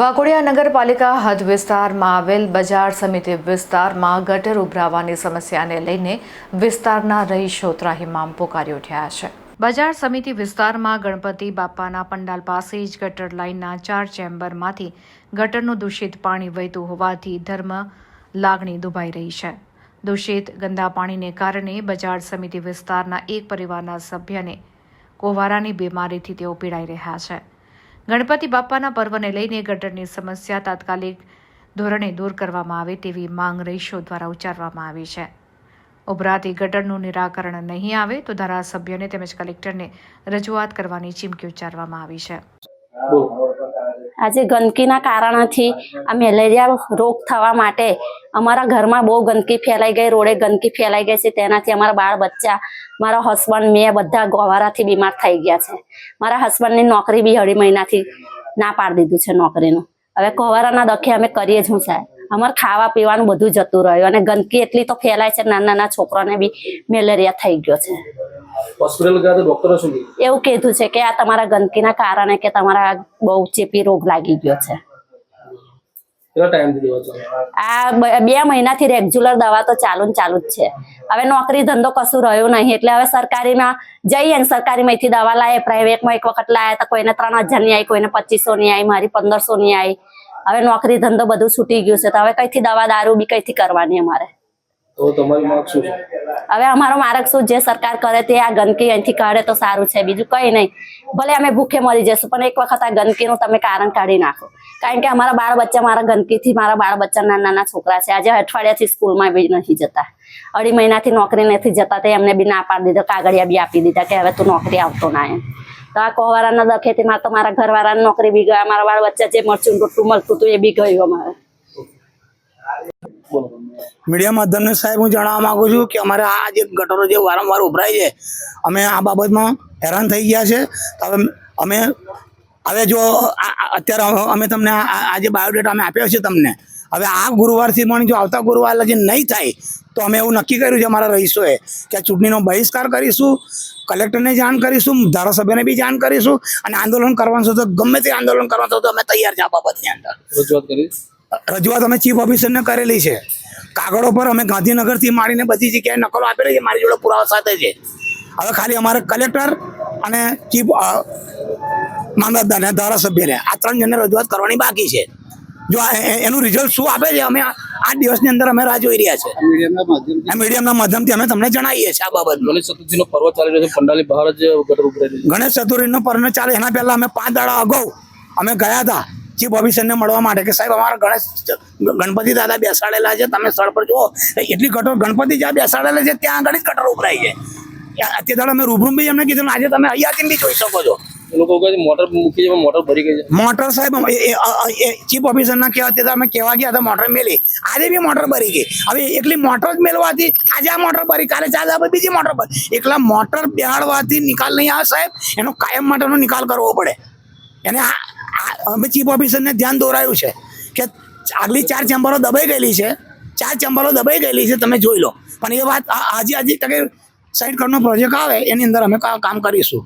વાઘોડિયા નગરપાલિકા હદ વિસ્તારમાં આવેલ બજાર સમિતિ વિસ્તારમાં ગટર ઉભરાવાની સમસ્યાને લઈને વિસ્તારના રહીશો ત્રાહિમામ પોકારી ઉઠ્યા છે. બજાર સમિતિ વિસ્તારમાં ગણપતિ બાપાના પંડાલ પાસે જ ગટર લાઇનના ચાર ચેમ્બરમાંથી ગટરનું દૂષિત પાણી વહેતું હોવાથી ધર્મ લાગણી દુભાઈ રહી છે. દૂષિત ગંદા પાણીને કારણે બજાર સમિતિ વિસ્તારના એક પરિવારના સભ્યને કોવારાની બીમારીથી તેઓ પીડાઈ રહ્યા છે. ગણપતિ બાપાના પર્વને લઈને ગટરની સમસ્યા તાત્કાલિક ધોરણે દૂર કરવામાં આવે તેવી માંગ રહીશો દ્વારા ઉચ્ચારવામાં આવી છે. ઉભરાતી ગટરનું નિરાકરણ નહીં આવે તો ધારાસભ્યને તેમજ કલેક્ટરને રજૂઆત કરવાની ચીમકી ઉચ્ચારવામાં આવી છે. આજે ગંદકીના કારણથી આ મેલેરિયા રોગ થવા માટે અમારા ઘરમાં બહુ ગંદકી ફેલાઈ ગઈ, રોડે ગંદકી ફેલાઈ ગઈ છે. તેનાથી અમારા બાળ બચ્ચા, મારા હસબન્ડ મેં બધા ગોવારાથી બીમાર થઈ ગયા છે. મારા હસબન્ડની નોકરી બી અઢી મહિનાથી ના પાડી દીધું છે નોકરીનું. હવે ગોવારાના દખે અમે કરીએ હું સાહેબ. અમારે ખાવા પીવાનું બધું જતું રહ્યું અને ગંદકી એટલી તો ફેલાય છે નાના નાના છોકરાને બી મેલેરિયા થઈ ગયો છે. હોસ્પિટલ ગયા તો ડોક્ટરો શું એવું કીધું છે કે આ તમારા ગંદકીના કારણે કે તમારા બહુ ચેપી રોગ લાગી ગયો છે. આ બ- બે મહિનાથી રેગ્યુલર દવા તો ચાલુ ને ચાલુ જ છે. હવે નોકરી ધંધો કશું રહ્યો નહીં એટલે હવે સરકારીમાં જઈએ ને સરકારીમાંથી દવા લાવે પ્રાઇવેટમાં એક વખત લાયા તો કોઈને ત્રણ હજારની આવી કોઈને પચીસો ની આવી મારી પંદરસો ની આવી હવે નોકરી ધંધો બધું છૂટી ગયું છે તો હવે કઈથી દવા દારૂ બી કઈથી કરવાની અમારે? તો તમારી માંગ શું છે? હવે અમારો માર્ગ શું જે સરકાર કરે તે આ ગંદકી અહીંથી કાઢે તો સારું છે, બીજું કઈ નહીં. ભલે અમે ભૂખે મરી જશું, પણ એક વખત આ ગંદકીનું તમે કારણ કાઢી નાખો. કારણ કે અમારા બાળ બચ્ચા મારા ગંદકીથી મારા બાળ બચ્ચા નાના નાના છોકરા છે. આજે અઠવાડિયાથી સ્કૂલમાં બી નથી જતા. અઢી મહિનાથી નોકરી નથી જતા, તે એમને બી ના પાડી દીધો, કાગળિયા બી આપી દીધા કે હવે તું નોકરી આવતો ના એમ. તો આ કોવાળાના દખેથી મારે તો મારા ઘરવાળાની નોકરી બી ગયા મારા બાળ બચ્ચા જે મરચું રોટલું મળતું હતું એ બી ગયું અમારે. મીડિયા માધ્યમને સાહેબ, હું જણાવવા માંગુ છું કે અમારે આ જે ગટરો જે વારંવાર ઉભરાય છે, અમે આ બાબતમાં હેરાન થઈ ગયા છે. હવે અમે, હવે જો અત્યારે અમે- તમને આ- જે બાયોડેટા અમે આપ્યો છે તમને, હવે આ ગુરુવારથી પણ જો આવતા ગુરુવાર લગી નહીં થાય, તો અમે એવું નક્કી કર્યું છે અમારા રહીશોએ કે ચૂંટણીનો બહિષ્કાર કરીશું, કલેક્ટરને જાણ કરીશું, ધારાસભ્યને બી જાણ કરીશું અને આંદોલન કરવાનું તો ગમે તે આંદોલન કરવાનું તો અમે તૈયાર છે આ બાબતની અંદર. રજૂઆત કરી. રજૂઆત અમે ચીફ ઓફિસરને કરેલી છે. કાગળો પર અમે ગાંધીનગરથી માંડીને બધી જગ્યાએ નકલો આપેલી છે મારી જોડે પુરાવા સાથે છે. હવે ખાલી અમારે કલેક્ટર અને ચીફ મામલતદારને ધારાસભ્યને આ ત્રણ જણને રજૂઆત કરવાની બાકી છે. જો આ- એનું રિઝલ્ટ શું આપે છે અમે આ આઠ દિવસની અંદર અમે રાહ જોઈ રહ્યા છે. મીડિયાના માધ્યમથી. આ મીડિયમના માધ્યમથી અમે તમને જણાવીએ છીએ આ બાબત ગણેશ ચતુર્થીનો પર્વ ચાલી રહ્યો છે પંડાલી બહાર જ ગણેશ ચતુર્થીનો પર્વ ચાલે એના પહેલા અમે પાંચ દાડા અગાઉ અમે ગયા હતા. ચીફ ઓફિસરને મળવા માટે કે સાહેબ અમારા ગણેશ ગણપતિ દાદા બેસાડેલા છે. તમે સ્થળ પર જુઓ એટલી કટોર ગણપતિ જ્યાં બેસાડેલા છે ત્યાં આગળ જ કટર ઉભરાઈ છે. અત્યારે દાડા અમે રૂબરૂ બી એમને કીધું આજે તમે અહીંયાથી બી જોઈ શકો છો. મોટર મૂકી મોટર ભરી ગઈ છે. મોટર સાહેબ ચીફ ઓફિસરના કહેવા તે અમે કહેવા ગયા હતા મોટર મેલી. આજે બી મોટર ભરી ગઈ. હવે એકલી મોટર જ મેળવાથી આજે આ મોટર ભરી કાલે ચાલે આપણે બીજી મોટર ભરી. એકલા મોટર બેહાડવાથી નિકાલ નહીં આવે સાહેબ એનો કાયમ માટેનો નિકાલ કરવો પડે. એને અમે ચીફ ઓફિસરને ધ્યાન દોરાયું છે કે આગલી ચાર ચેમ્બરો દબાઈ ગયેલી છે. ચાર ચેમ્બરો દબાઈ ગયેલી છે, તમે જોઈ લો. પણ એ વાત આજે આજે તકે સાઈડ કરનો પ્રોજેક્ટ આવે, એની અંદર અમે કામ કરીશું.